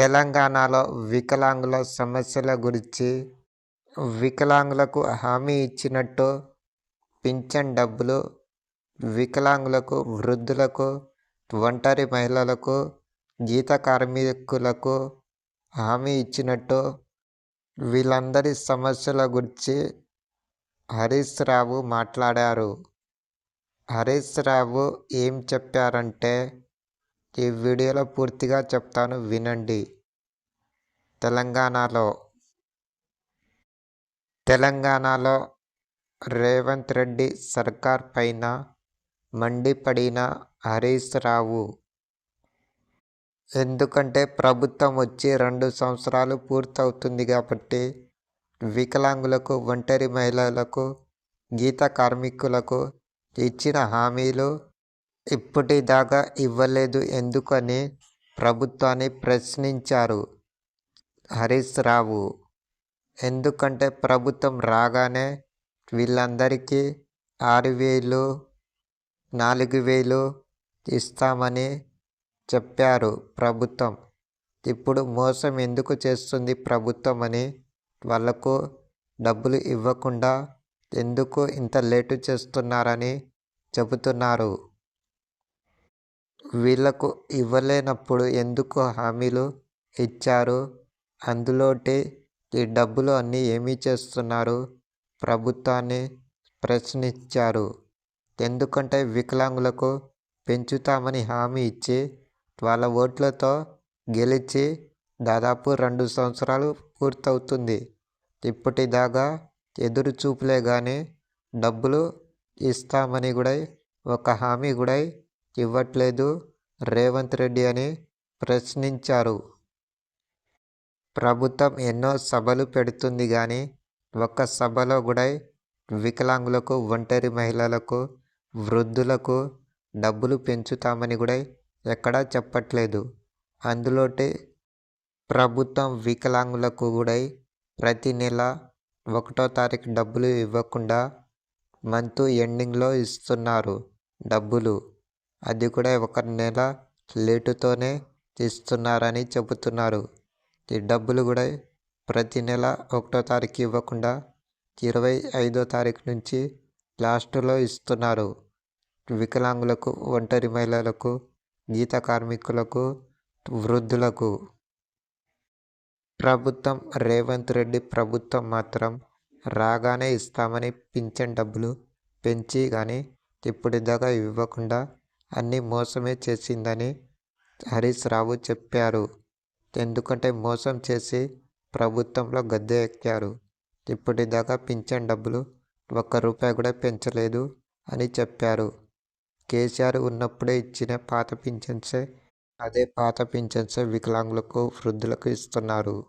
తెలంగాణలో వికలాంగుల సమస్యల గురించి వికలాంగులకు హామీ ఇచ్చినట్టు పింఛన్ డబ్బులు వికలాంగులకు వృద్ధులకు ఒంటరి మహిళలకు గీత కార్మికులకు హామీ ఇచ్చినట్టు వీళ్ళందరి సమస్యల గురించి హరీష్ రావు మాట్లాడారు. హరీష్ రావు ఏం చెప్పారంటే ఈ వీడియోలో పూర్తిగా చెప్తాను వినండి. తెలంగాణలో తెలంగాణలో రేవంత్ రెడ్డి సర్కార్ పైన మండిపడిన హరీష్ రావు. ఎందుకంటే ప్రభుత్వం వచ్చి రెండు సంవత్సరాలు పూర్తవుతుంది కాబట్టి వికలాంగులకు ఒంటరి మహిళలకు గీత కార్మికులకు ఇచ్చిన హామీలు ఇప్పటిదాకా ఇవ్వలేదు ఎందుకని ప్రభుత్వాన్ని ప్రశ్నించారు. హరీష్ రావు ఎందుకంటే ప్రభుత్వం రాగానే వీళ్ళందరికీ ఆరు వేలు నాలుగు వేలు ఇస్తామని చెప్పారు ప్రభుత్వం. ఇప్పుడు మోసం ఎందుకు చేస్తుంది ప్రభుత్వం అని వాళ్ళకు డబ్బులు ఇవ్వకుండా ఎందుకు ఇంత లేటు చేస్తున్నారని చెబుతున్నారు. వీళ్ళకు ఇవ్వలేనప్పుడు ఎందుకు హామీలు ఇచ్చారు? అందులోటి ఈ డబ్బులు అన్నీ ఏమి చేస్తున్నారు? ప్రభుత్వాన్ని ప్రశ్నించారు. ఎందుకంటే వికలాంగులకు పెంచుతామని హామీ ఇచ్చి వాళ్ళ ఓట్లతో గెలిచి దాదాపు రెండు సంవత్సరాలు పూర్తవుతుంది. ఇప్పటిదాకా ఎదురు చూపులే కానీ డబ్బులు ఇస్తామని కూడా ఒక హామీ కూడా ఇవ్వట్లేదు. రేవంత్ రెడ్డి అని ప్రశ్నించారు. ప్రభుత్వం ఎన్నో సభలు పెడుతుంది కానీ ఒక్క సభలో కూడా వికలాంగులకు ఒంటరి మహిళలకు వృద్ధులకు డబ్బులు పెంచుతామని కూడా ఎక్కడా చెప్పట్లేదు. అందులోటి ప్రభుత్వం వికలాంగులకు కూడా ప్రతి నెల ఒకటో తారీఖు డబ్బులు ఇవ్వకుండా మంత్ ఎండింగ్లో ఇస్తున్నారు డబ్బులు. అది కూడా ఒక నెల లేటుతోనే ఇస్తున్నారని చెబుతున్నారు. ఈ డబ్బులు కూడా ప్రతి నెల ఒకటో తారీఖు ఇవ్వకుండా ఇరవై ఐదో తారీఖు నుంచి లాస్ట్లో ఇస్తున్నారు. వికలాంగులకు ఒంటరి మహిళలకు గీత కార్మికులకు వృద్ధులకు. ప్రభుత్వం రేవంత్ రెడ్డి ప్రభుత్వం మాత్రం రాగానే ఇస్తామని పింఛన్ డబ్బులు పెంచి కానీ ఇప్పటిదాకా ఇవ్వకుండా అన్నీ మోసమే చేసిందని హరీష్ రావు చెప్పారు. ఎందుకంటే మోసం చేసి ప్రభుత్వంలో గద్దె ఎక్కారు. ఇప్పటిదాకా పింఛన్ డబ్బులు ఒక్క రూపాయి కూడా పెంచలేదు అని చెప్పారు. కేసీఆర్ ఉన్నప్పుడే ఇచ్చిన పాత పింఛన్సే అదే పాత పింఛన్సే వికలాంగులకు వృద్ధులకు ఇస్తున్నారు.